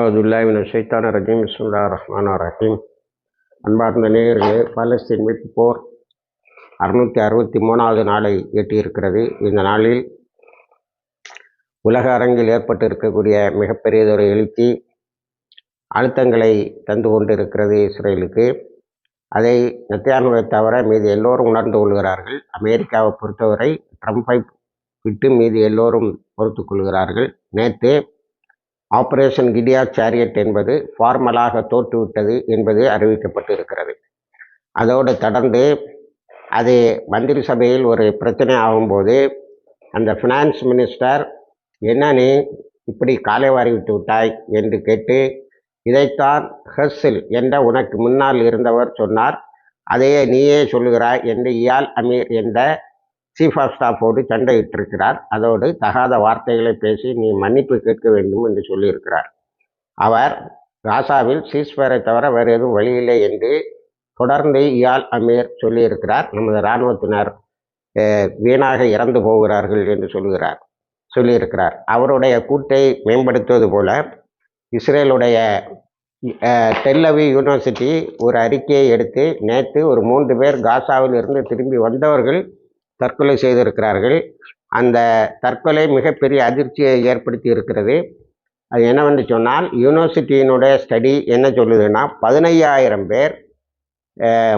அவுதுல்லாஹிமின் ஷைத்தான ரஜீம் பிஸ்மில்லா ரஹ்மான் ரஹீம். அன்பார்ந்த நேயர்களே பாலஸ்தீன் மீட்பு போர் அறுநூற்றி அறுபத்தி மூணாவது நாளை எட்டியிருக்கிறது. இந்த நாளில் உலக அரங்கில் ஏற்பட்டு இருக்கக்கூடிய மிகப்பெரியதொரு எழுச்சி அழுத்தங்களை தந்து கொண்டிருக்கிறது இஸ்ரேலுக்கு. அதை நத்தியானுவை தவிர மீது எல்லோரும் உணர்ந்து கொள்கிறார்கள். அமெரிக்காவை பொறுத்தவரை ட்ரம்ப்பை விட்டு மீது எல்லோரும் பொறுத்து கொள்கிறார்கள். நேற்று ஆபரேஷன் கிடியா சேரியட் என்பது ஃபார்மலாக தோற்றுவிட்டது என்பது அறிவிக்கப்பட்டு இருக்கிறது அதோடு தொடர்ந்து அது மந்திரி சபையில் ஒரு பிரச்சனை ஆகும்போது அந்த ஃபினான்ஸ் மினிஸ்டர் என்ன நீ இப்படி காலை வாரி விட்டு விட்டாய்? என்று கேட்டு இதைத்தான் ஹர்சில் என்ற உனக்கு முன்னால் இருந்தவர் சொன்னார். அதையே நீயே சொல்லுகிறாய் என்று இயால் அமீர் என்ற சீஃப் ஆஃப் ஸ்டாஃபோடு சண்டையிட்டிருக்கிறார். அதோடு தகாத வார்த்தைகளை பேசி நீ மன்னிப்பு கேட்க வேண்டும் என்று சொல்லியிருக்கிறார். அவர் காசாவில் சீஸ்வரை தவிர வேறு எதுவும் வழியில்லை என்று தொடர்ந்து இயால் அமீர் சொல்லியிருக்கிறார். நமது இராணுவத்தினர் வீணாக இறந்து போகிறார்கள் என்று சொல்லுகிறார் சொல்லியிருக்கிறார். அவருடைய கூட்டை மேம்படுத்துவது போல இஸ்ரேலுடைய டெல்லவி யூனிவர்சிட்டி ஒரு அறிக்கையை எடுத்து நேற்று ஒரு மூன்று பேர் காசாவில் இருந்து திரும்பி வந்தவர்கள் தற்கொலை செய்திருக்கிறார்கள். அந்த தற்கொலை மிகப்பெரிய அதிர்ச்சியை ஏற்படுத்தி இருக்கிறது. அது என்னவென்று சொன்னால் யூனிவர்சிட்டியினுடைய ஸ்டடி என்ன சொல்லுதுன்னா பதினையாயிரம் பேர்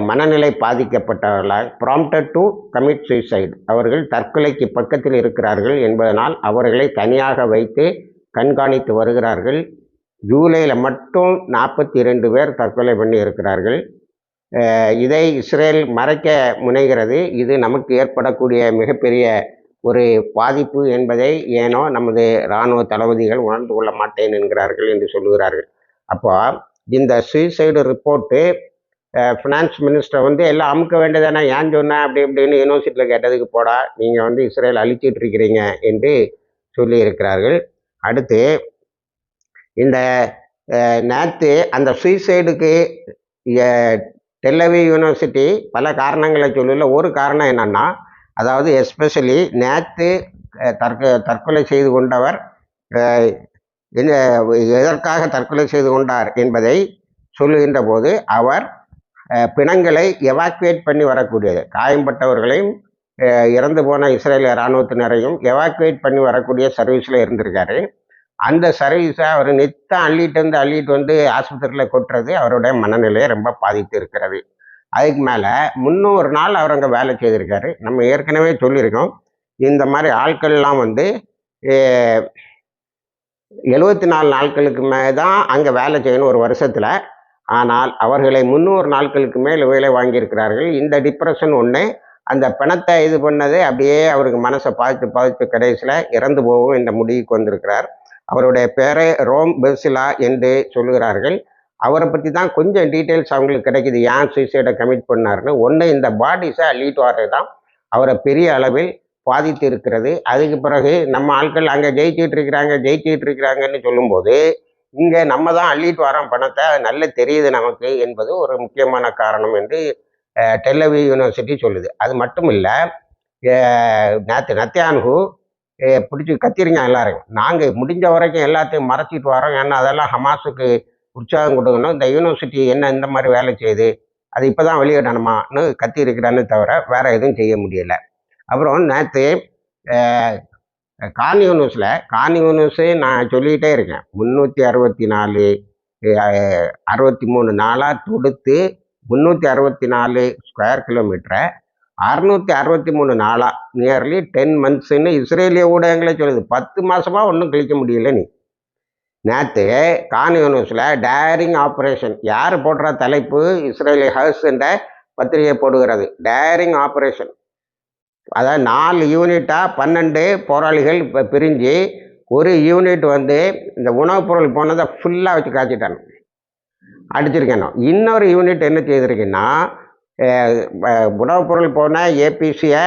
மனநிலை பாதிக்கப்பட்டவர்களால் ப்ராம்ப்டட் டு கமிட் சூசைடு அவர்கள் தற்கொலைக்கு பக்கத்தில் இருக்கிறார்கள் என்பதனால் அவர்களை தனியாக வைத்து கண்காணித்து வருகிறார்கள். ஜூலையில் மட்டும் நாற்பத்தி ரெண்டு பேர் தற்கொலை பண்ணி இருக்கிறார்கள் இதை இஸ்ரேல் மறைக்க முனைகிறது. இது நமக்கு ஏற்படக்கூடிய மிகப்பெரிய ஒரு பாதிப்பு என்பதை ஏனோ நமது இராணுவ தளபதிகள் உணர்ந்து கொள்ள மாட்டேன் என்கிறார்கள் என்று சொல்லுகிறார்கள். அப்போ இந்த சுயசைடு ரிப்போர்ட்டு ஃபினான்ஸ் மினிஸ்டர் வந்து எல்லாம் அமுக்க வேண்டியதானே ஏன் சொன்னேன் அப்படி இப்படின்னு யூனிவர்சிட்டியில் கேட்டதுக்கு போடா நீங்கள் வந்து இஸ்ரேல் அழிச்சிட்டு இருக்கிறீங்க என்று சொல்லியிருக்கிறார்கள். அடுத்து இந்த நேற்று அந்த சுயசைடுக்கு டெல்லவி யூனிவர்சிட்டி பல காரணங்களை சொல்லல ஒரு காரணம் என்னென்னா அதாவது எஸ்பெஷலி நேற்று தற்க தற்கொலை செய்து கொண்டவர் எதற்காக தற்கொலை செய்து கொண்டார் என்பதை சொல்லுகின்ற போது அவர் பிணங்களை எவாக்குவேட் பண்ணி வரக்கூடியது. காயம்பட்டவர்களையும் இறந்து போன இஸ்ரேலிய இராணுவத்தினரையும் எவாக்குவேட் பண்ணி வரக்கூடிய சர்வீஸில் இருந்திருக்காரு. அந்த சர்வீஸை அவர் நித்தம் அள்ளிட்டு வந்து அள்ளிட்டு வந்து ஆஸ்பத்திரியில் கொட்டுறது அவருடைய மனநிலையை ரொம்ப பாதித்து இருக்கிறது. அதுக்கு மேலே முன்னூறு நாள் அவர் அங்கே வேலை செய்திருக்காரு. நம்ம ஏற்கனவே சொல்லியிருக்கோம். இந்த மாதிரி ஆட்கள்லாம் வந்து எழுபத்தி நாலு நாட்களுக்கு மேலே தான் அங்கே வேலை செய்யணும் ஒரு வருஷத்தில். ஆனால் அவர்களை முந்நூறு நாட்களுக்கு மேல் வேலை வாங்கியிருக்கிறார்கள். இந்த டிப்ரெஷன் ஒன்று அந்த பணத்தை இது பண்ணது அப்படியே அவருக்கு மனசை பாதித்து பாதித்து கடைசியில் இறந்து போகவும் இந்த முடிவுக்கு வந்திருக்கிறார். அவருடைய பேரை ரோம் பெர்சிலா என்று சொல்லுகிறார்கள். அவரை பற்றி தான் கொஞ்சம் டீட்டெயில்ஸ் அவங்களுக்கு கிடைக்குது. ஏன் சூசைடை கமிட் பண்ணாருன்னு. ஒன்று இந்த பாடிஸை அள்ளிட்டு வர்றது தான் அவரை பெரிய அளவில் பாதித்து இருக்கிறது அதுக்கு பிறகு நம்ம ஆட்கள் அங்கே ஜெயிச்சிட்டு இருக்கிறாங்க ஜெயிச்சிட்டு இருக்கிறாங்கன்னு சொல்லும்போது இங்கே நம்ம தான் அள்ளிட்டு வரோம் பணத்தை நல்ல தெரியுது நமக்கு என்பது ஒரு முக்கியமான காரணம் என்று டெல்லவி யூனிவர்சிட்டி சொல்லுது. அது மட்டும் இல்லை நேத்து நத்தியான்கு பிடிச்சி கத்திருங்க எல்லாரையும். நாங்கள் முடிஞ்ச வரைக்கும் எல்லாத்தையும் மறைச்சிட்டு வரோம். ஏன்னா அதெல்லாம் ஹமாஸுக்கு உற்சாகம் கொடுக்கணும். இந்த யூனிவர்சிட்டி என்ன இந்த மாதிரி வேலை செய்யுது அது இப்போ தான் வெளியிடணுமான்னு கத்தி இருக்கிறான்னு தவிர வேறு எதுவும் செய்ய முடியலை. அப்புறம் நேற்று கான் யூனிவர்ஸில் கான் யூனிவர்ஸு நான் சொல்லிக்கிட்டே இருக்கேன். முந்நூற்றி அறுபத்தி நாலு அறுபத்தி மூணு நாளாக தொடுத்து முந்நூற்றி அறுபத்தி நாலு ஸ்கொயர் கிலோமீட்டரை அறுநூத்தி அறுபத்தி மூணு நாளாக நியர்லி டென் மந்த்ஸ்ன்னு இஸ்ரேலிய ஊடகங்களே சொல்லுது. பத்து மாசமா ஒன்றும் கழிக்க முடியல நீ. நேற்று கான் யூனிவர்ஸில் டேரிங் ஆப்ரேஷன் யார் போடுற தலைப்பு? இஸ்ரேலி ஹர்ஸ் என்ற பத்திரிகை போடுகிறது. டேரிங் ஆப்ரேஷன் அதாவது நாலு யூனிட்டாக பன்னெண்டு போராளிகள் இப்போ பிரிஞ்சு ஒரு யூனிட் வந்து இந்த உணவுப் பொருள் போனதை ஃபுல்லாக வச்சு காய்ச்சிட்டாங்க அடிச்சிருக்கேன். இன்னொரு யூனிட் என்ன செய்திருக்கேன்னா உணவுப் பொருள் போன ஏபிசியை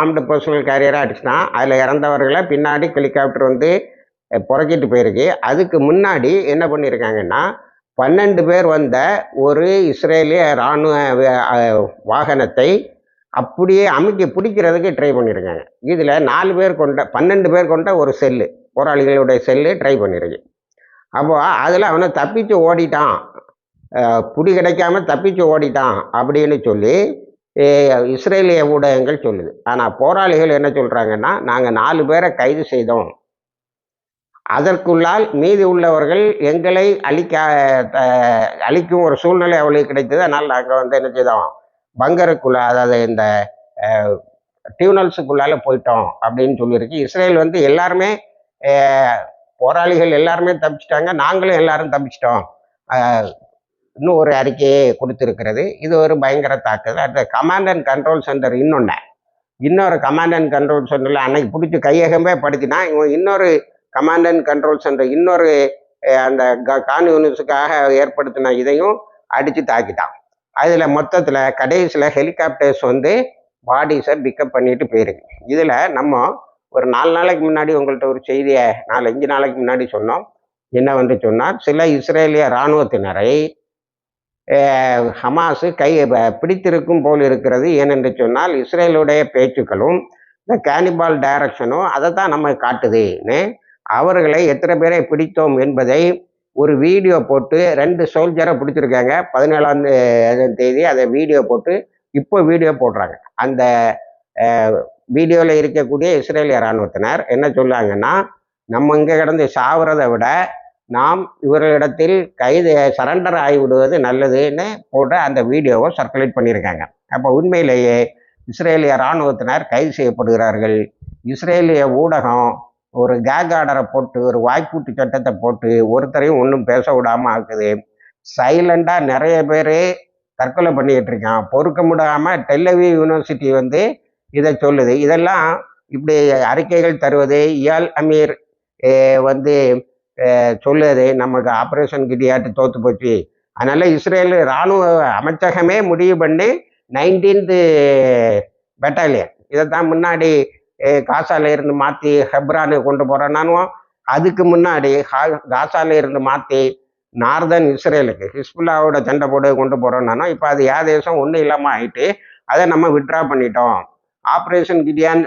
ஆம்டு பர்சனல் கேரியராக அடிச்சுட்டான் அதில் இறந்தவர்களை பின்னாடி ஹெலிகாப்டர் வந்து புறக்கிட்டு போயிருக்கு. அதுக்கு முன்னாடி என்ன பண்ணியிருக்காங்கன்னா பன்னெண்டு பேர் வந்த ஒரு இஸ்ரேலிய இராணுவ வாகனத்தை அப்படியே அமைக்க பிடிக்கிறதுக்கு ட்ரை பண்ணியிருக்காங்க இதில் நாலு பேர் கொண்ட பன்னெண்டு பேர் கொண்ட ஒரு செல்லு போராளிகளுடைய செல்லு ட்ரை பண்ணியிருக்கு அப்போது அதில் அவனை தப்பித்து ஓடிட்டான். புடி கிடைக்காம தப்பிச்சு ஓடிட்டான் அப்படின்னு சொல்லி இஸ்ரேலிய ஊடகங்கள் சொல்லுது. ஆனால் போராளிகள் என்ன சொல்கிறாங்கன்னா நாங்கள் நாலு பேரை கைது செய்தோம். அதற்குள்ளால் மீதி உள்ளவர்கள் எங்களை அழிக்க அழிக்கும் ஒரு சூழ்நிலை அவளுக்கு கிடைத்தது. அதனால் நாங்கள் வந்து என்ன செய்தோம்? பங்கருக்குள்ள அதாவது இந்த டியூனல்ஸுக்குள்ளால போயிட்டோம் அப்படின்னு சொல்லியிருக்கு. இஸ்ரேல் வந்து எல்லாருமே போராளிகள் எல்லாருமே தப்பிச்சிட்டாங்க. நாங்களும் எல்லாரும் தப்பிச்சிட்டோம். இன்னும் ஒரு அறிக்கையை கொடுத்திருக்கிறது. இது ஒரு பயங்கர தாக்குதல். அடுத்த கமாண்ட் அண்ட் கண்ட்ரோல் சென்டர் இன்னொன்று இன்னொரு கமாண்ட் அண்ட் கண்ட்ரோல் சென்டரில் அன்னைக்கு பிடிச்சி கையகமே படுத்தினா இவன் இன்னொரு கமாண்ட் அண்ட் கண்ட்ரோல் சென்டர் இன்னொரு அந்த கான்யூனிஸுக்காக ஏற்படுத்தின இதையும் அடித்து தாக்கிட்டான். அதில் மொத்தத்தில் கடைசியில் ஹெலிகாப்டர்ஸ் வந்து பாடிஸை பிக்கப் பண்ணிட்டு போயிருக்கு. இதில் நம்ம ஒரு நாலு நாளைக்கு முன்னாடி உங்கள்கிட்ட ஒரு செய்தியை நாலு அஞ்சு நாளைக்கு முன்னாடி சொன்னோம். என்ன வந்து சொன்னால் சில இஸ்ரேலிய இராணுவத்தினரை ஹமாஸு கை பிடித்திருக்கும் போல் இருக்கிறது. ஏனென்று சொன்னால் இஸ்ரேலுடைய பேச்சுக்களும் இந்த கேனிபால் டைரக்ஷனும் அதை தான் நம்ம காட்டுதுன்னு அவர்களை எத்தனை பேரை பிடித்தோம் என்பதை ஒரு வீடியோ போட்டு ரெண்டு சோல்ஜரை பிடிச்சிருக்காங்க. பதினேழாம் தேதி அதை வீடியோ போட்டு இப்போ வீடியோ போடுறாங்க. அந்த வீடியோவில் இருக்கக்கூடிய இஸ்ரேலிய இராணுவத்தினர் என்ன சொல்லுவாங்கன்னா நம்ம இங்கே கிடந்து சாவுறதை விட நாம் இவர்களிடத்தில் கைது சரண்டர் ஆகிவிடுவது நல்லதுன்னு போட்டு அந்த வீடியோவை சர்க்குலேட் பண்ணியிருக்காங்க. அப்போ உண்மையிலேயே இஸ்ரேலிய இராணுவத்தினர் கைது செய்யப்படுகிறார்கள். இஸ்ரேலிய ஊடகம் ஒரு கேக் ஆர்டரை போட்டு ஒரு வாய்ப்பூட்டு சட்டத்தை போட்டு ஒருத்தரையும் ஒன்றும் பேச விடாமல் ஆக்குது. சைலண்டாக நிறைய பேர் தற்கொலை பண்ணிக்கிட்டு இருக்கான் பொறுக்க முடியாமல் டெல்லவி யூனிவர்சிட்டி வந்து இதை சொல்லுது. இதெல்லாம் இப்படி அறிக்கைகள் தருவது இயால் அமீர் வந்து சொல்லுது நமக்கு ஆப்ரேஷன் கிடியாட்டு தோத்து போச்சு. அதனால் இஸ்ரேல் இராணுவ அமைச்சகமே முடிவு பண்ணி நைன்டீன்த்து பெட்டாலியன் இதை தான் முன்னாடி காசால இருந்து மாற்றி ஹெப்ரானு கொண்டு போகிறோன்னானும் அதுக்கு முன்னாடி ஹா- காசால இருந்து மாற்றி நார்தன் இஸ்ரேலுக்கு ஹிஸ்புல்லாவோட சண்டை போட்டு கொண்டு போகிறோம்னா இப்போ அது யா தேசம் ஒன்றும் இல்லாமல் ஆயிட்டு அதை நம்ம விட்ரா பண்ணிட்டோம். ஆப்ரேஷன் கிடியான்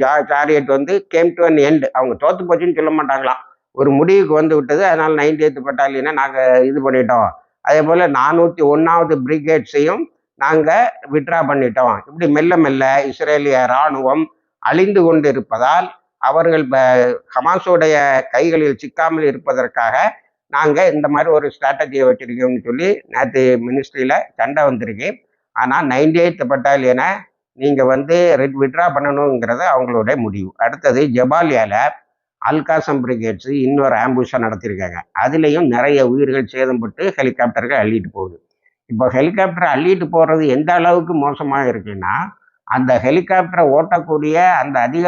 ஜா சாரியட் வந்து கேம் டு அன் எண்ட் அவங்க தோத்து போச்சுன்னு சொல்ல மாட்டாங்களாம். ஒரு முடிவுக்கு வந்து விட்டது. அதனால நைன்டி எய்த் பட்டாலியனை நாங்கள் இது பண்ணிட்டோம். அதே போல் நானூற்றி ஒன்றாவது பிரிகேட்ஸையும் நாங்கள் விட்ரா பண்ணிட்டோம். இப்படி மெல்ல மெல்ல இஸ்ரேலிய இராணுவம் அழிந்து கொண்டு இருப்பதால் அவர்கள் ஹமாஸுடைய கைகளில் சிக்காமல் இருப்பதற்காக நாங்கள் இந்த மாதிரி ஒரு ஸ்ட்ராட்டஜியை வச்சிருக்கோம்னு சொல்லி நேற்று மினிஸ்ட்ரியில் சண்டை வந்திருக்கு. ஆனால் நைன்டி எய்த் பட்டாலியனை நீங்கள் வந்து விட்ரா பண்ணணுங்கிறது அவங்களுடைய முடிவு. அடுத்தது ஜபாலியாவில் அல்காசம் பிரிகேட்ஸு இன்னொரு ஆம்புஷன் நடத்தியிருக்காங்க அதுலேயும் நிறைய உயிர்கள் சேதப்பட்டு ஹெலிகாப்டர்கள் அள்ளிட்டு போகுது. இப்போ ஹெலிகாப்டர் அள்ளிட்டு போகிறது எந்த அளவுக்கு மோசமாக இருக்குன்னா அந்த ஹெலிகாப்டரை ஓட்டக்கூடிய அந்த அதிக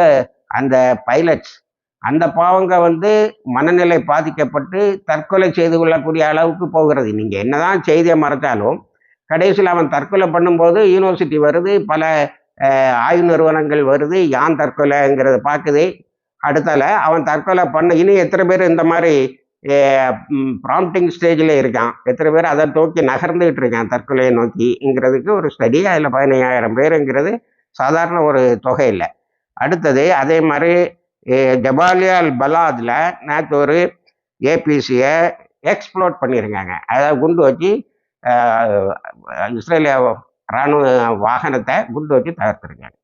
அந்த பைலட்ஸ் அந்த பாவங்க வந்து மனநிலை பாதிக்கப்பட்டு தற்கொலை செய்து கொள்ளக்கூடிய அளவுக்கு போகிறது. நீங்கள் என்னதான் செய்தியை மறைச்சாலும் கடைசியில் அவன் தற்கொலை பண்ணும்போது யூனிவர்சிட்டி வருது பல ஆய்வு நிறுவனங்கள் வருது யான் தற்கொலைங்கிறத பார்க்குது. அடுத்தால அவன் தற்கொலை பண்ண இனி எத்தனை பேர் இந்த மாதிரி ப்ராம்ப்டிங் ஸ்டேஜில் இருக்கான்? எத்தனை பேர் அதை நோக்கி நகர்ந்துகிட்டு இருக்கான் தற்கொலையை நோக்கிங்கிறதுக்கு ஒரு ஸ்டடி அதில் பதினையாயிரம் பேருங்கிறது சாதாரண ஒரு தொகை இல்லை. அடுத்தது அதே மாதிரி ஜபாலியால் பலாத்ல நேற்று ஒரு ஏபிசியை எக்ஸ்ப்ளோட் பண்ணியிருக்காங்க அதாவது குண்டு வச்சு இஸ்ரேலியா இஸ்ரேலிய இராணுவ வாகனத்தை குண்டு வச்சு தகர்த்துருக்காங்க.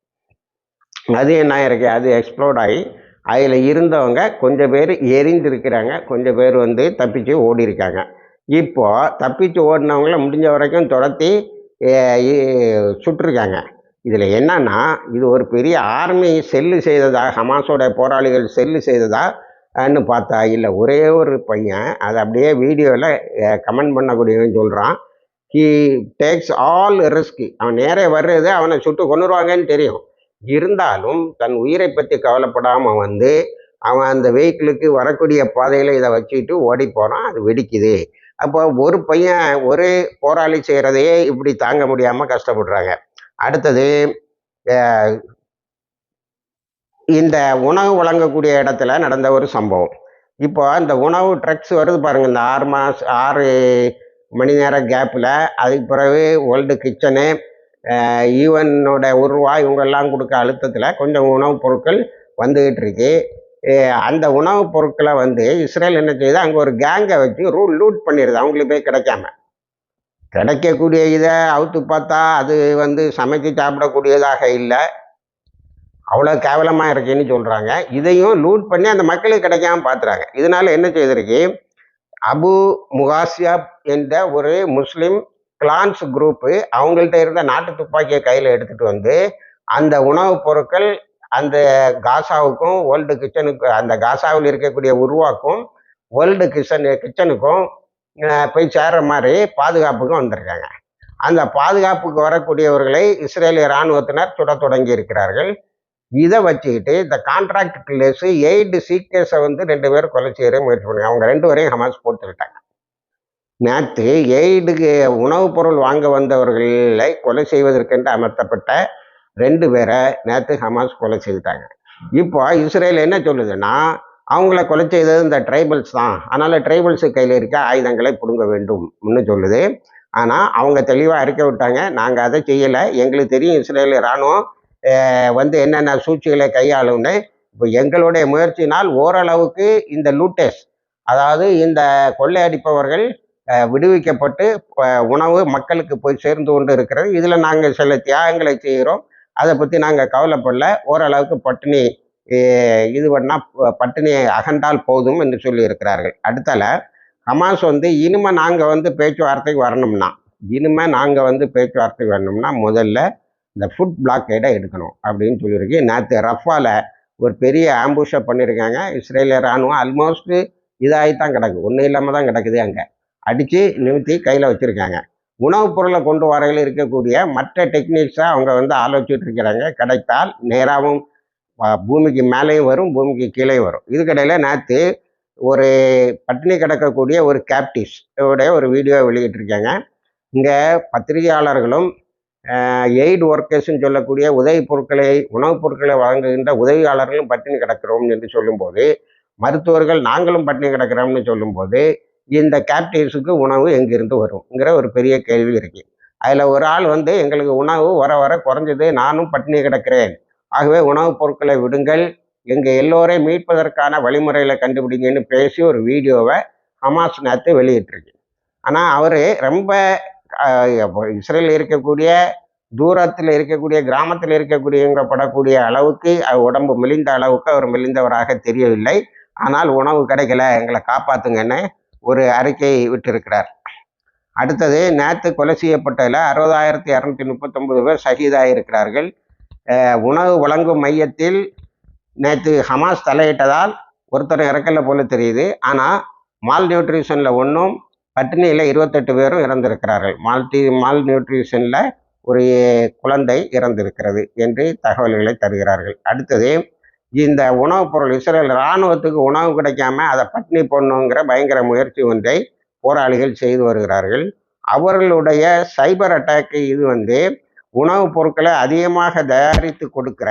அது என்ன இருக்கு? அது எக்ஸ்ப்ளோர்ட் ஆகி அதில் இருந்தவங்க கொஞ்சம் பேர் எரிந்திருக்கிறாங்க கொஞ்சம் பேர் வந்து தப்பிச்சு ஓடி இருக்காங்க இப்போ தப்பிச்சு ஓடினவங்கள முடிஞ்ச வரைக்கும் துரத்தி சுட்டிருக்காங்க. இதில் என்னன்னா இது ஒரு பெரிய ஆர்மி செல்லு செய்ததா ஹமாஸோட போராளிகள் செல்லு செய்ததா ன்னு பார்த்தா இல்லை ஒரே ஒரு பையன் அதை அப்படியே வீடியோவில் கமெண்ட் பண்ணக்கூடியவன் சொல்கிறான் ஹீ டேக்ஸ் ஆல் ரிஸ்க் அவன் நேரே வர்றது அவனை சுட்டு கொண்டுருவாங்கன்னு தெரியும். இருந்தாலும் தன் உயிரை பற்றி கவலைப்படாமல் வந்து அவன் அந்த வெஹிக்கிளுக்கு வரக்கூடிய பாதையில் இதை வச்சுக்கிட்டு ஓடி போகிறான் அது வெடிக்குது. அப்போ ஒரு பையன் ஒரு போராளி செய்கிறதையே இப்படி தாங்க முடியாமல் கஷ்டப்படுறாங்க. அடுத்தது இந்த உணவு வழங்கக்கூடிய இடத்துல நடந்த ஒரு சம்பவம். இப்போ அந்த உணவு ட்ரக்ஸ் வருது பாருங்கள் இந்த ஆறு மாதம் ஆறு மணி நேர கேப்பில் அதுக்கு பிறகு வேர்ல்டு கிச்சனு ஈவனோட உருவாய் இவங்கெல்லாம் கொடுக்க அழுத்தத்தில் கொஞ்சம் உணவுப் பொருட்கள் வந்துகிட்டு இருக்கு. அந்த உணவுப் பொருட்களை வந்து இஸ்ரேல் என்ன செய்யுது? அங்கே ஒரு கேங்கை வச்சு ரூ லூட் பண்ணிடுது அவங்களுக்கு போய் கிடைக்காம. கிடைக்கக்கூடிய இதை அவுத்து பார்த்தா அது வந்து சமைச்சு சாப்பிடக்கூடியதாக இல்லை. அவ்வளோ கேவலமாக இருக்குன்னு சொல்கிறாங்க இதையும் லூட் பண்ணி அந்த மக்களுக்கு கிடைக்காம பார்த்துறாங்க இதனால என்ன செய்திருக்கு? அபு முகாசியா என்ற ஒரு முஸ்லீம் கிளான்ஸ் குரூப்பு அவங்கள்ட்ட இருந்த நாட்டு துப்பாக்கியை கையில் எடுத்துகிட்டு வந்து அந்த உணவுப் பொருட்கள் அந்த காசாவுக்கும் வேர்ல்டு கிச்சனுக்கு அந்த காசாவில் இருக்கக்கூடிய உருவாக்கும் வேர்ல்டு கிச்சன் கிச்சனுக்கும் போய் சேர்ற மாதிரி பாதுகாப்புக்கும் வந்திருக்காங்க. அந்த பாதுகாப்புக்கு வரக்கூடியவர்களை இஸ்ரேலிய இராணுவத்தினர் சுட தொடங்கி இருக்கிறார்கள். இதை வச்சுக்கிட்டு இந்த கான்ட்ராக்ட் கிளேஸு எய்டு சீக்கேஸை வந்து ரெண்டு பேரும் கொலை செய்ய முயற்சி பண்ணாங்க அவங்க ரெண்டு பேரையும் ஹமாஸ் போட்டு விட்டாங்க. நேற்று எய்டுக்கு உணவுப் பொருள் வாங்க வந்தவர்களை கொலை செய்வதற்கென்று அமர்த்தப்பட்ட ரெண்டு பேரை நேற்று ஹமாஸ் கொலை செய்துட்டாங்க. இப்போ இஸ்ரேல் என்ன சொல்லுதுன்னா அவங்கள கொலை செய்தது இந்த ட்ரைபல்ஸ் தான். அதனால் ட்ரைபல்ஸு கையில் இருக்க ஆயுதங்களை பிடுங்க வேண்டும்னு சொல்லுது. ஆனால் அவங்க தெளிவாக அறிக்க விட்டாங்க. நாங்கள் அதை செய்யலை. எங்களுக்கு தெரியும் இஸ்ரேல் இராணுவம் வந்து என்னென்ன சூழ்ச்சிகளை கையாளும்னு. இப்போ எங்களுடைய முயற்சியினால் ஓரளவுக்கு இந்த லூட்டேஸ் அதாவது இந்த கொள்ளையடிப்பவர்கள் அடிப்பவர்கள் விடுவிக்கப்பட்டு உணவு மக்களுக்கு போய் சேர்ந்து கொண்டு இருக்கிறது. இதில் நாங்கள் சில தியாகங்களை செய்கிறோம். அதை பற்றி நாங்கள் கவலைப்படல. ஓரளவுக்கு பட்டினி இது பண்ணால் பட்டினியை அகண்டால் போதும் என்று சொல்லியிருக்கிறார்கள். அடுத்தால ஹமாஸ் வந்து இனிமே நாங்கள் வந்து பேச்சுவார்த்தைக்கு வரணும்னா இனிமே நாங்கள் வந்து பேச்சுவார்த்தைக்கு வரணும்னா முதல்ல இந்த ஃபுட் பிளாக்கேடை எடுக்கணும் அப்படின்னு சொல்லியிருக்கு. நேற்று ரஃபால ஒரு பெரிய ஆம்புஷை பண்ணியிருக்காங்க. இஸ்ரேலிய ராணுவம் ஆல்மோஸ்ட் தான் கிடக்கு. ஒன்றும் இல்லாமல் தான் கிடக்குது அங்கே. அடித்து நிறுத்தி கையில் வச்சுருக்காங்க. உணவுப் பொருளை கொண்டு வரையில் இருக்கக்கூடிய மற்ற டெக்னிக்ஸை அவங்க வந்து ஆலோசிச்சுட்டு இருக்கிறாங்க. கிடைத்தால் நேராகவும் பூமிக்கு மேலேயும் வரும் பூமிக்கு கீழே வரும். இதுக்கடையில் நேற்று ஒரு பட்டினி கிடக்கக்கூடிய ஒரு கேப்டிஸ் உடைய ஒரு வீடியோ வெளியிட்டிருக்காங்க இங்கே பத்திரிகையாளர்களும் எய்டு ஒர்க்கர்ஸ்ன்னு சொல்லக்கூடிய உதவி பொருட்களை உணவுப் பொருட்களை வழங்குகின்ற உதவியாளர்களும் பட்டினி கிடக்கிறோம் என்று சொல்லும்போது மருத்துவர்கள் நாங்களும் பட்டினி கிடக்கிறோம்னு சொல்லும்போது இந்த கேப்டிவ்ஸுக்கு உணவு எங்கிருந்து வரும்ங்கிற ஒரு பெரிய கேள்வி இருக்கு. அதில் ஒரு ஆள் வந்து எங்களுக்கு உணவு வர வர குறைஞ்சது நானும் பட்டினி கிடக்கிறேன். ஆகவே உணவுப் பொருட்களை விடுங்கள். எங்கள் எல்லோரையும் மீட்பதற்கான வழிமுறைகளை கண்டுபிடிங்கன்னு பேசி ஒரு வீடியோவை ஹமாஸ் நேற்று வெளியிட்டிருக்கு. ஆனால் அவர் ரொம்ப இஸ்ரேலில் இருக்கக்கூடிய தூரத்தில் இருக்கக்கூடிய கிராமத்தில் இருக்கக்கூடியவங்க படக்கூடிய அளவுக்கு உடம்பு மெலிந்த அளவுக்கு அவர் மெலிந்தவராக தெரியவில்லை. ஆனால் உணவு கிடைக்கல. எங்களை காப்பாற்றுங்கன்னு ஒரு அறிக்கை விட்டிருக்கிறார். அடுத்தது நேற்று கொலை செய்யப்பட்டதில் அறுபதாயிரத்தி இரநூத்தி முப்பத்தொம்பது பேர் ஷஹீதாக இருக்கிறார்கள் உணவு வழங்கும் மையத்தில் நேற்று ஹமாஸ் தலையிட்டதால் ஒருத்தர் இறக்கல போல தெரியுது. ஆனால் மால் நியூட்ரிஷனில் ஒன்றும் பட்டினியில் இருபத்தெட்டு பேரும் இறந்திருக்கிறார்கள். மால்டி மால் நியூட்ரிஷனில் ஒரு குழந்தை இறந்திருக்கிறது என்று தகவல்களை தருகிறார்கள். அடுத்தது இந்த உணவுப் பொருள் இஸ்ரேல் இராணுவத்துக்கு உணவு கிடைக்காம அதை பட்டினி பண்ணுங்கிற பயங்கர முயற்சி ஒன்றை போராளிகள் செய்து வருகிறார்கள். அவர்களுடைய சைபர் அட்டாக்கு இது வந்து உணவுப் பொருட்களை அதிகமாக தயாரித்து கொடுக்கிற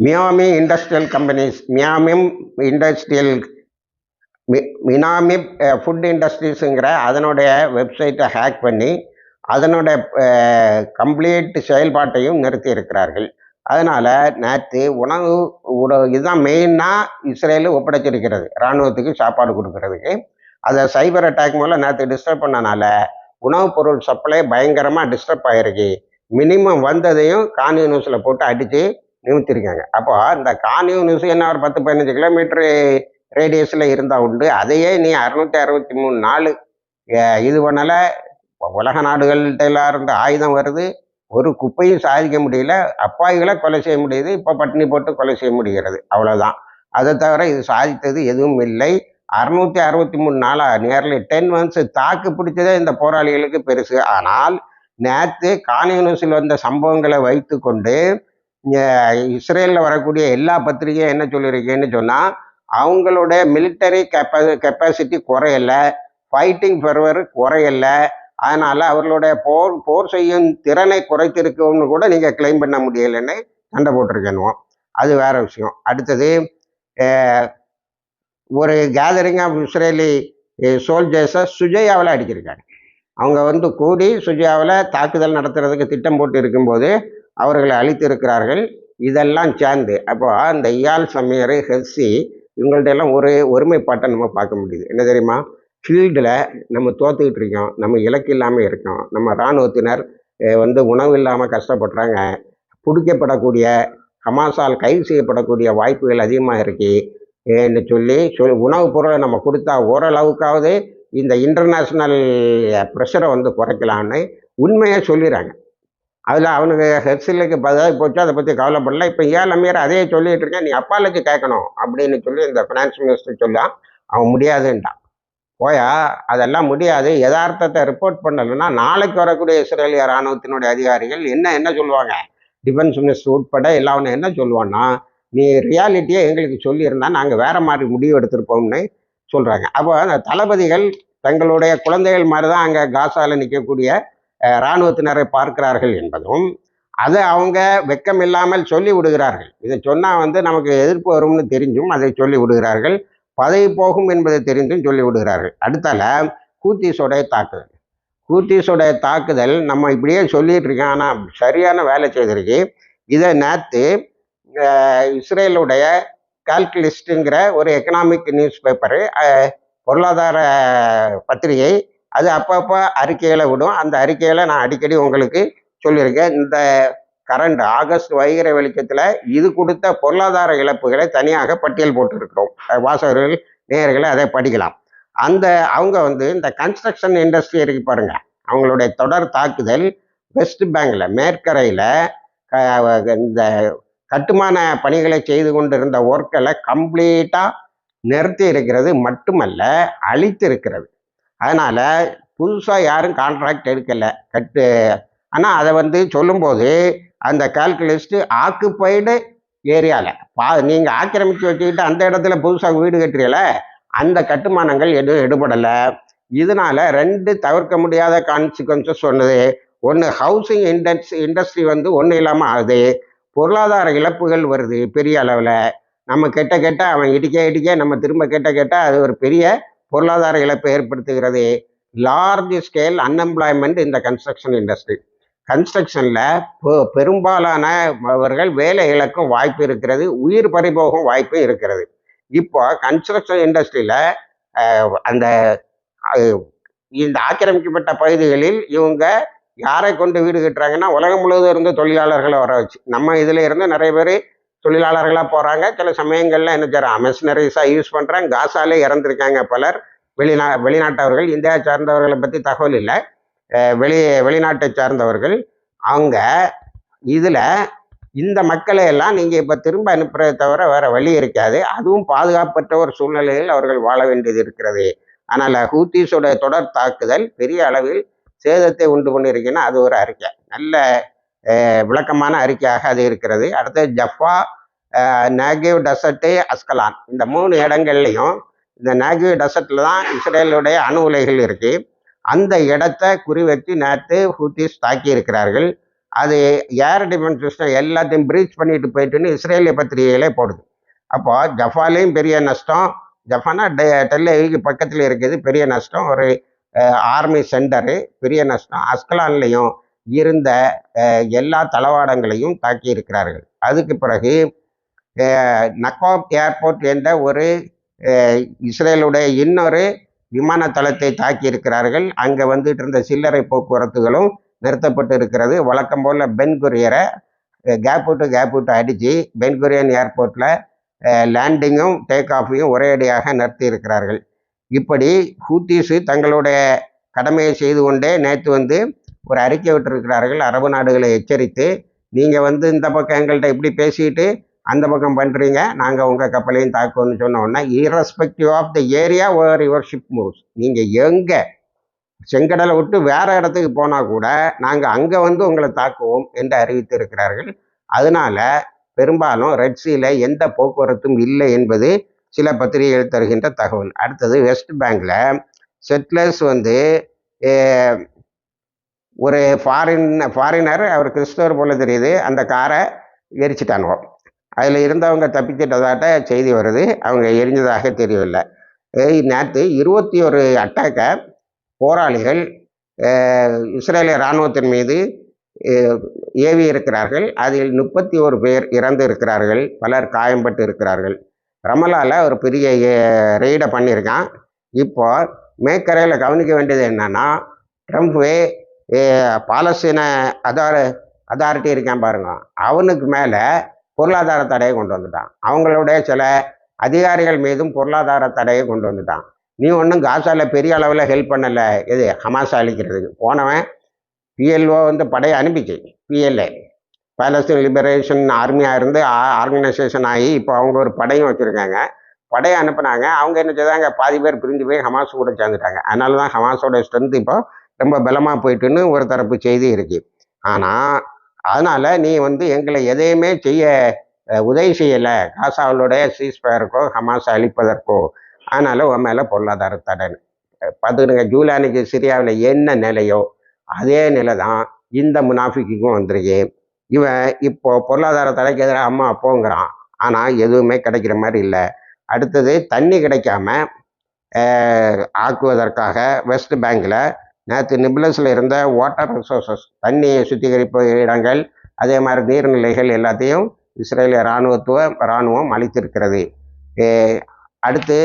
மியாமி இண்டஸ்ட்ரியல் கம்பெனிஸ் மியாமிம் இண்டஸ்ட்ரியல் மி- ஃபுட் இண்டஸ்ட்ரீஸுங்கிற அதனுடைய வெப்சைட்டை ஹேக் பண்ணி அதனுடைய கம்ப்ளீட் செயல்பாட்டையும் நிறுத்தி இருக்கிறார்கள் அதனால் நேற்று உணவு உணவு இதுதான் மெயினாக இஸ்ரேலு ஒப்படைச்சிருக்கிறது. இராணுவத்துக்கு சாப்பாடு கொடுக்கறதுக்கு. அதை சைபர் அட்டாக் மூலம் நேற்று டிஸ்டர்ப் பண்ணனால உணவுப் பொருள் சப்ளை பயங்கரமாக டிஸ்டர்ப் ஆகிருக்கு மினிமம் வந்ததையும் கான்யூ நியூஸில் போட்டு அடித்து நிமித்திருக்காங்க அப்போ இந்த கான்யூ நியூஸ் என்ன ஒரு பத்து பதினஞ்சு கிலோமீட்டரு ரேடியஸில் இருந்தால் உண்டு. அதையே நீ அறுநூத்தி அறுபத்தி மூணு நாள் இது பண்ணலை. உலக நாடுகள்கிட்ட இருந்து ஆயுதம் வருது. ஒரு குப்பையும் சாதிக்க முடியல அப்பாவிகளை கொலை செய்ய முடியுது இப்போ பட்டினி போட்டு கொலை செய்ய முடிகிறது. அவ்வளோதான் அதை தவிர இது சாதித்தது எதுவும் இல்லை. அறுநூத்தி அறுபத்தி மூணு நாளா நியர்லி டென் மந்த்ஸ் தாக்கு பிடிச்சதே இந்த போராளிகளுக்கு பெருசு. ஆனால் நேற்று கான்யூனிஸில் வந்த சம்பவங்களை வைத்துக்கொண்டு இஸ்ரேலில் வரக்கூடிய எல்லா பத்திரிகையும் என்ன சொல்லியிருக்கேன்னு சொன்னால் அவங்களோட மிலிட்டரி கெப்பா கெப்பாசிட்டி குறையலை. ஃபைட்டிங் ஃபெர்வர் குறையலை. அதனால் அவர்களுடைய போர் போர் செய்யும் திறனை குறைத்திருக்கும்னு கூட நீங்கள் கிளைம் பண்ண முடியலைன்னு சண்டை போட்டிருக்கணும் அது வேற விஷயம். அடுத்தது ஒரு கேதரிங் ஆஃப் இஸ்ரேலி சோல்ஜர்ஸை சுஜயாவில் அடிச்சிருக்காங்க. அவங்க வந்து கூடி சுஜயாவில் தாக்குதல் நடத்துறதுக்கு திட்டம் போட்டு இருக்கும்போது அவர்களை அழித்து இருக்கிறார்கள் இதெல்லாம் சேர்ந்து அப்போ அந்த இயால் சமையர் ஹெஸ்ஸி இவங்கள்ட்ட எல்லாம் ஒரு ஒருமைப்பாட்டை நம்ம பார்க்க முடியுது. என்ன தெரியுமா? ஃபீல்டில் நம்ம தோத்துக்கிட்டு இருக்கோம். நம்ம இலக்கு இல்லாமல் இருக்கோம். நம்ம இராணுவத்தினர் வந்து உணவு இல்லாமல் கஷ்டப்படுறாங்க. பிடிக்கப்படக்கூடிய ஹமாசால் கைது செய்யப்படக்கூடிய வாய்ப்புகள் அதிகமாக இருக்கு. சொல்லி சொல் உணவுப் பொருளை நம்ம கொடுத்தா ஓரளவுக்காவது இந்த இன்டர்நேஷ்னல் ப்ரெஷரை வந்து குறைக்கலான்னு உண்மையை சொல்லிடுறாங்க. அதில் அவனுக்கு ஹெர்சிலுக்கு பதிலாக போச்சு அதை பற்றி கவலைப்படல. இப்போ ஏழு அமீர் அதையே சொல்லிகிட்டு இருக்கேன். நீ அப்பாலஜி கேட்கணும் அப்படின்னு சொல்லி இந்த ஃபினான்ஸ் மினிஸ்டர் சொல்லான் அவன் முடியாதுன்ட்டான். போயா? அதெல்லாம் முடியாது. யதார்த்தத்தை ரிப்போர்ட் பண்ணலைன்னா நாளைக்கு வரக்கூடிய இஸ்ரேலிய இராணுவத்தினுடைய அதிகாரிகள் என்ன என்ன சொல்லுவாங்க? டிஃபென்ஸ் மினிஸ்டர் உட்பட எல்லாவனும் என்ன சொல்லுவான்னா நீ ரியாலிட்டியை எங்களுக்கு சொல்லியிருந்தா நாங்கள் வேற மாதிரி முடிவு எடுத்திருப்போம்னு சொல்கிறாங்க அப்போ அந்த தளபதிகள் தங்களுடைய குழந்தைகள் மாதிரி தான் அங்கே காசாவில் நிற்கக்கூடிய இராணுவத்தினரை பார்க்கிறார்கள் என்பதும் அதை அவங்க வெக்கம் இல்லாமல் சொல்லி விடுகிறார்கள் இதை சொன்னால் வந்து நமக்கு எதிர்ப்பு வரும்னு தெரிஞ்சும் அதை சொல்லி விடுகிறார்கள் பதவி போகும் என்பதை தெரிந்தும் சொல்லிவிடுகிறார்கள் அடுத்தால கூத்தீஸோடைய தாக்குதல். கூத்தீஸோடைய தாக்குதல் நம்ம இப்படியே சொல்லிட்டு இருக்கோம் ஆனால் சரியான வேலை செய்திருக்கு. இதை நேற்று இஸ்ரேலுடைய கால்குலிஸ்ட்டுங்கிற ஒரு எக்கனாமிக் நியூஸ் பேப்பரு பொருளாதார பத்திரிகை அது அப்பப்போ அறிக்கைகளை விடும். அந்த அறிக்கையில் நான் அடிக்கடி உங்களுக்கு சொல்லியிருக்கேன். இந்த கரண்ட் ஆகஸ்ட் வைகிற வெளிச்சத்தில் இது கொடுத்த பொருளாதார இழப்புகளை தனியாக பட்டியல் போட்டிருக்கிறோம். வாசகர்கள் நேயர்களை அதை படிக்கலாம். அந்த அவங்க வந்து இந்த கன்ஸ்ட்ரக்ஷன் இண்டஸ்ட்ரி இருக்கு பாருங்க. அவங்களுடைய தொடர் தாக்குதல் வெஸ்ட் பேங்கில் மேற்கரையில் இந்த கட்டுமான பணிகளை செய்து கொண்டிருந்த ஒர்க்கை கம்ப்ளீட்டாக நிறுத்தி இருக்கிறது மட்டுமல்ல அழித்து இருக்கிறது. அதனால் புதுசாக யாரும் கான்ட்ராக்ட் எடுக்கலை. கட்டு ஆனால் அதை வந்து சொல்லும்போது அந்த கால்குலிஸ்ட்டு ஆக்குப்பைடு ஏரியாவில் பா நீங்கள் ஆக்கிரமித்து வச்சுக்கிட்டு அந்த இடத்துல புதுசாக வீடு கட்டுறீல அந்த கட்டுமானங்கள் எதுவும் எடுபடலை. இதனால ரெண்டு தவிர்க்க முடியாத கான்சிக்வன்சஸ் சொன்னது. ஒன்று ஹவுசிங் இண்டஸ் இண்டஸ்ட்ரி வந்து ஒன்றும் இல்லாமல் ஆகுது. பொருளாதார இழப்புகள் வருது பெரிய அளவில். நம்ம கெட்ட கெட்ட அவன் இடிக்க இடிக்க நம்ம திரும்ப கெட்ட கெட்ட அது ஒரு பெரிய பொருளாதார இழப்பை ஏற்படுத்துகிறது. லார்ஜ் ஸ்கேல் அன்எம்ப்ளாய்மெண்ட் இந்த கன்ஸ்ட்ரக்ஷன் இண்டஸ்ட்ரி கன்ஸ்ட்ரக்ஷனில் பெரும்பாலானவர்கள் வேலை இழக்கும் வாய்ப்பு இருக்கிறது உயிர் பறிபோகும் வாய்ப்பு இருக்கிறது. இப்போ கன்ஸ்ட்ரக்ஷன் இண்டஸ்ட்ரியில் அந்த இந்த ஆக்கிரமிக்கப்பட்ட பகுதிகளில் இவங்க யாரை கொண்டு வீடு கட்டுறாங்கன்னா உலகம் முழுவதும் இருந்து தொழிலாளர்களை வர வச்சு நம்ம இதில் இருந்து நிறைய பேர் தொழிலாளர்களாக போகிறாங்க சில சமயங்களில் என்ன செய்கிறாங்க மெஷினரிஸாக யூஸ் பண்ணுறாங்க காசாலே இறந்துருக்காங்க பலர். வெளிநா வெளிநாட்டவர்கள் இந்தியா சார்ந்தவர்களை பற்றி தகவல் இல்லை. வெளி வெளிநாட்டை சார்ந்தவர்கள் அவங்க இதில் இந்த மக்களை எல்லாம் நீங்கள் இப்போ திரும்ப அனுப்புறதை தவிர வேறு வழி இருக்காது. அதுவும் பாதுகாப்பற்ற ஒரு சூழ்நிலையில் அவர்கள் வாழ வேண்டியது இருக்கிறது. ஆனால் ஹூத்தீஸோட தொடர் தாக்குதல் பெரிய அளவில் சேதத்தை உண்டு பண்ணியிருக்குன்னா அது ஒரு அறிக்கை. நல்ல விளக்கமான அறிக்கையாக அது இருக்கிறது. அடுத்து ஜஃபா நேகிவ் டெசர்ட்டு அஸ்கலான். இந்த மூணு இடங்கள்லையும் இந்த நேகிவ் டெசர்ட்டில் தான் இஸ்ரேலுடைய அணு உலைகள் இருக்குது அந்த இடத்த குறி வச்சு நேற்று ஹூத்திஸ் தாக்கி இருக்கிறார்கள் அது ஏர் டிஃபென்ஸ் சிஸ்டம் எல்லாத்தையும் பிரீச் பண்ணிட்டு போயிட்டுன்னு இஸ்ரேலிய பத்திரிகைகளே போடுது. அப்போ ஜஃபாலையும் பெரிய நஷ்டம். ஜஃபானா டெ- பக்கத்தில் இருக்குது பெரிய நஷ்டம். ஒரு ஆர்மி சென்டரு பெரிய நஷ்டம். அஸ்கலான்லேயும் இருந்த எல்லா தளவாடங்களையும் தாக்கி இருக்கிறார்கள் அதுக்கு பிறகு நக்காப் ஏர்போர்ட் என்ற ஒரு இஸ்ரேலுடைய இன்னொரு விமான தளத்தை தாக்கி இருக்கிறார்கள் அங்கே வந்துட்டு இருந்த சில்லறை போக்குவரத்துகளும் நிறுத்தப்பட்டு இருக்கிறது. வழக்கம் போல் பென்குரியரை கேப் விட்டு கேப் விட்டு அடித்து பென்குரியன் ஏர்போர்ட்டில் லேண்டிங்கும் டேக் ஆஃபையும் ஒரேடியாக நிறுத்தி இருக்கிறார்கள். இப்படி ஹூத்தீஸு தங்களுடைய கடமையை செய்து கொண்டே நேற்று வந்து ஒரு அறிக்கை விட்டிருக்கிறார்கள். அரபு நாடுகளை எச்சரித்து நீங்கள் வந்து இந்த பக்கம் எங்கள்கிட்ட இப்படி பேசிட்டு அந்த பக்கம் பண்ணுறீங்க நாங்கள் உங்கள் கப்பலையும் தாக்குவோம்னு சொன்ன உடனே irrespective of the area or your ship moves நீங்கள் எங்கே செங்கடலை விட்டு வேறு இடத்துக்கு போனால் கூட நாங்கள் அங்கே வந்து உங்களை தாக்குவோம் என்று அறிவித்து இருக்கிறார்கள் அதனால பெரும்பாலும் ரெட்ஸியில் எந்த போக்குவரத்தும் இல்லை என்பது சில பத்திரிகைகள் தருகின்ற தகவல். அடுத்தது வெஸ்ட் பேங்கில் செட்லர்ஸ் வந்து ஒரு ஃபாரின் ஃபாரினர் அவர் கிறிஸ்தவர் போல தெரியுது அந்த காரை எரிச்சிட்டானுவோம் அதில் இருந்தவங்க தப்பிச்சிட்டதாட்ட செய்தி வருது. அவங்க எரிஞ்சதாக தெரியவில்லை. நேற்று இருபத்தி ஒரு அட்டாக்கை போராளிகள் இஸ்ரேலிய இராணுவத்தின் மீது ஏவி இருக்கிறார்கள். அதில் முப்பத்தி ஒரு பேர் இறந்து இருக்கிறார்கள். பலர் காயம்பட்டு இருக்கிறார்கள். ரமலால ஒரு பெரிய ரெய்டை பண்ணியிருக்கான். இப்போ மேற்கரையில் கவனிக்க வேண்டியது என்னன்னா ட்ரம்ப்பு பாலஸ்தீன அதார அதாரிட்டி இருக்கான் பாருங்க. அவனுக்கு மேலே பொருளாதார தடையை கொண்டு வந்துட்டான். அவங்களுடைய சில அதிகாரிகள் மீதும் பொருளாதார தடையை கொண்டு வந்துட்டான். நீ ஒன்றும் காசாவில் பெரிய அளவில் ஹெல்ப் பண்ணலை. எது ஹமாஸ் அழிக்கிறதுக்கு. போனவன் பிஎல்ஓ வந்து படையை அனுப்பிச்சு. பிஎல்ஏ பாலஸ்தீன் லிபரேஷன் ஆர்மியாக இருந்து ஆர்கனைசேஷன் ஆகி இப்போ அவங்க ஒரு படையும் வச்சுருக்காங்க. படையை அனுப்புனாங்க. அவங்க என்ன செய்தாங்க? பாதி பேர் பிரிஞ்சு போய் ஹமாஸ் கூட சேர்ந்துட்டாங்க. அதனால தான் ஹமாஸோட ஸ்ட்ரென்த் இப்போ ரொம்ப பலமாக போயிட்டுன்னு ஒரு தரப்பு செய்தி இருக்குது ஆனால் அதனால் நீ வந்து எங்களை எதையுமே செய்ய உதவி செய்யலை. காசாவுடைய சீஸ்பயருக்கோ ஹமாஸை அழிப்பதற்கோ அதனால் உன் மேலே பொருளாதார தடன் அஹ், பார்த்துக்கிடுங்க ஜூலானிக்கு சிரியாவில் என்ன நிலையோ அதே நிலை தான் இந்த முனாஃபிக்குக்கும் வந்துருக்கு. இவன் இப்போ பொருளாதார தடைக்கு எதிராக அம்மா அப்போங்கிறான் ஆனால் எதுவுமே கிடைக்கிற மாதிரி இல்லை. அடுத்தது தண்ணி கிடைக்காம ஆக்குவதற்காக வெஸ்ட் பேங்கில் நேற்று நிபிளஸில் இருந்த வாட்டர் ரிசோர்சஸ் தண்ணியை சுத்திகரிப்பு இடங்கள் அதே மாதிரி நீர்நிலைகள் எல்லாத்தையும் இஸ்ரேலிய இராணுவத்துவ இராணுவம் அளித்திருக்கிறது. அடுத்து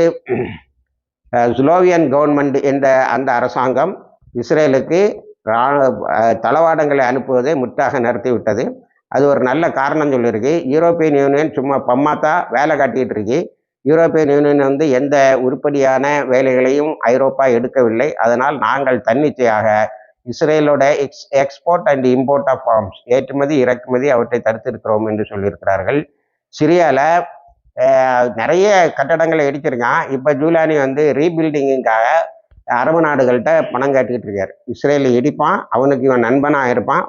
ஸ்லோவியன் கவர்மெண்ட் என்ற அந்த அரசாங்கம் இஸ்ரேலுக்கு தளவாடங்களை அனுப்புவதை முற்றாக நிறுத்திவிட்டது. அது ஒரு நல்ல காரணம் சொல்லியிருக்கு. யூரோப்பியன் யூனியன் சும்மா பம்மாத்தா வேலை காட்டிகிட்டு இருக்கு. யூரோப்பியன் யூனியன் வந்து எந்த உருப்படியான வேலைகளையும் ஐரோப்பா எடுக்கவில்லை. அதனால் நாங்கள் தன்னிச்சையாக இஸ்ரேலோட X export and import of farms ஏற்றுமதி இறக்குமதி அவற்றை தடுத்திருக்கிறோம் என்று சொல்லியிருக்கிறார்கள். சிரியாவில் நிறைய கட்டடங்களை இடிச்சிருக்கான். இப்போ ஜூலானி வந்து ரீபில்டிங்குக்காக அரபு நாடுகள்கிட்ட பணம் காட்டிக்கிட்டு இருக்கார். இஸ்ரேல் இடிப்பான் அவனுக்கு இவன் நண்பனாக இருப்பான்.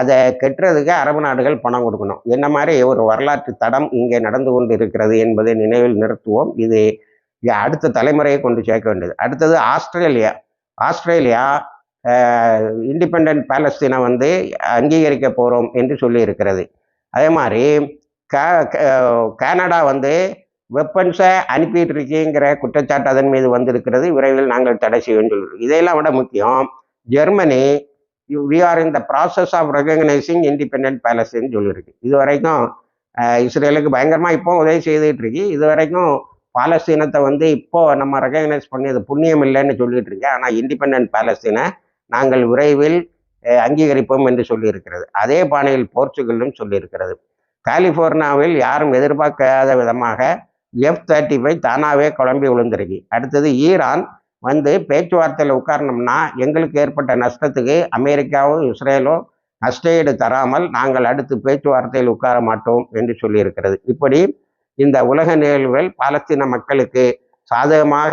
அதை கெட்டுறதுக்கு அரபு நாடுகள் பணம் கொடுக்கணும். என்ன மாதிரி ஒரு வரலாற்று தடம் இங்கே நடந்து கொண்டு இருக்கிறது என்பதை நினைவில் நிறுத்துவோம். இது அடுத்த தலைமுறையை கொண்டு சேர்க்க வேண்டியது. அடுத்தது ஆஸ்திரேலியா. ஆஸ்திரேலியா இண்டிபெண்ட் பாலஸ்தீனை வந்து அங்கீகரிக்க போகிறோம் என்று சொல்லி இருக்கிறது அதே மாதிரி கனடா வந்து வெப்பன்ஸை அனுப்பிட்டு இருக்கீங்கிற குற்றச்சாட்டு அதன் மீது வந்திருக்கிறது. விரைவில் நாங்கள் தடை செய்வோம் சொல்லி இதையெல்லாம் விட முக்கியம் Germany we are in the process of recognising independent பேலஸ்ன்னு சொல்லியிருக்கு. இது வரைக்கும் இஸ்ரேலுக்கு பயங்கரமாக இப்போ உதவி செய்துட்டு இருக்கு இது வரைக்கும் பாலஸ்தீனத்தை வந்து இப்போ நம்ம ரெகக்னைஸ் பண்ணி அது புண்ணியம் இல்லைன்னு சொல்லிட்டு இருக்கேன் ஆனால் இண்டிபெண்ட் பாலஸ்தீனை நாங்கள் விரைவில் அங்கீகரிப்போம் என்று சொல்லியிருக்கிறது. அதே பாணியில் போர்ச்சுகலும் சொல்லியிருக்கிறது. கலிஃபோர்னியாவில் யாரும் எதிர்பார்க்காத விதமாக எஃப் தேர்ட்டி ஃபைவ் தானாகவே குழம்பி விழுந்திருக்கு. அடுத்தது ஈரான் வந்து பேச்சுவார்த்தையில் உட்காரணும்னா எங்களுக்கு ஏற்பட்ட நஷ்டத்துக்கு அமெரிக்காவும் இஸ்ரேலும் நஷ்டஈடு தராமல் நாங்கள் அடுத்து பேச்சுவார்த்தையில் உட்கார மாட்டோம் என்று சொல்லியிருக்கிறது. இப்படி இந்த உலக நிகழ்வுகள் பாலஸ்தீன மக்களுக்கு சாதகமாக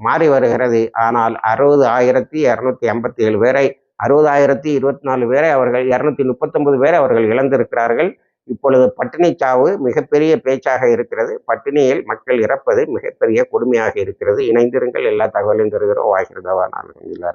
மாறி வருகிறது. ஆனால் அறுபது ஆயிரத்தி இரநூத்தி ஐம்பத்தி ஏழு பேரை அறுபதாயிரத்தி இருபத்தி நாலு பேரை அவர்கள் இரநூத்தி முப்பத்தொன்பது பேரை அவர்கள் இழந்திருக்கிறார்கள். இப்பொழுது பட்டினி சாவு மிகப்பெரிய பேச்சாக இருக்கிறது. பட்டினியில் மக்கள் இறப்பது மிகப்பெரிய கொடுமையாக இருக்கிறது. இணைந்திருங்கள் எல்லா தகவலும் தருகிறோம். வாய்க்கிறதவா நான் எல்லாரும்